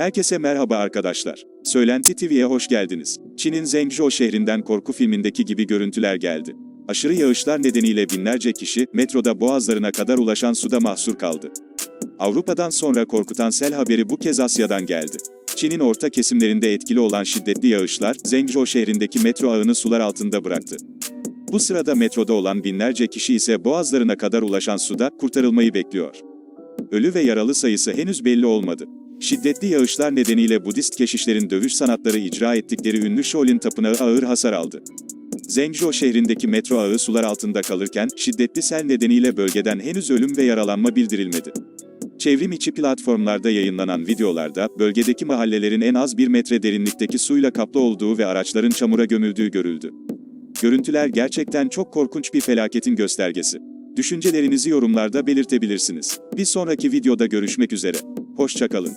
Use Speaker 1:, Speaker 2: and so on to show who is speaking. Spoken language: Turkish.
Speaker 1: Herkese merhaba arkadaşlar. Söylenti TV'ye hoş geldiniz. Çin'in Zhengzhou şehrinden korku filmindeki gibi görüntüler geldi. Aşırı yağışlar nedeniyle binlerce kişi metroda boğazlarına kadar ulaşan suda mahsur kaldı. Avrupa'dan sonra korkutan sel haberi bu kez Asya'dan geldi. Çin'in orta kesimlerinde etkili olan şiddetli yağışlar Zhengzhou şehrindeki metro ağını sular altında bıraktı. Bu sırada metroda olan binlerce kişi ise boğazlarına kadar ulaşan suda kurtarılmayı bekliyor. Ölü ve yaralı sayısı henüz belli olmadı. Şiddetli yağışlar nedeniyle Budist keşişlerin dövüş sanatları icra ettikleri ünlü Shaolin Tapınağı ağır hasar aldı. Zhengzhou şehrindeki metro ağı sular altında kalırken şiddetli sel nedeniyle bölgeden henüz ölüm ve yaralanma bildirilmedi. Çevrim içi platformlarda yayınlanan videolarda bölgedeki mahallelerin en az bir metre derinlikteki suyla kaplı olduğu ve araçların çamura gömüldüğü görüldü. Görüntüler gerçekten çok korkunç bir felaketin göstergesi. Düşüncelerinizi yorumlarda belirtebilirsiniz. Bir sonraki videoda görüşmek üzere. Hoşçakalın.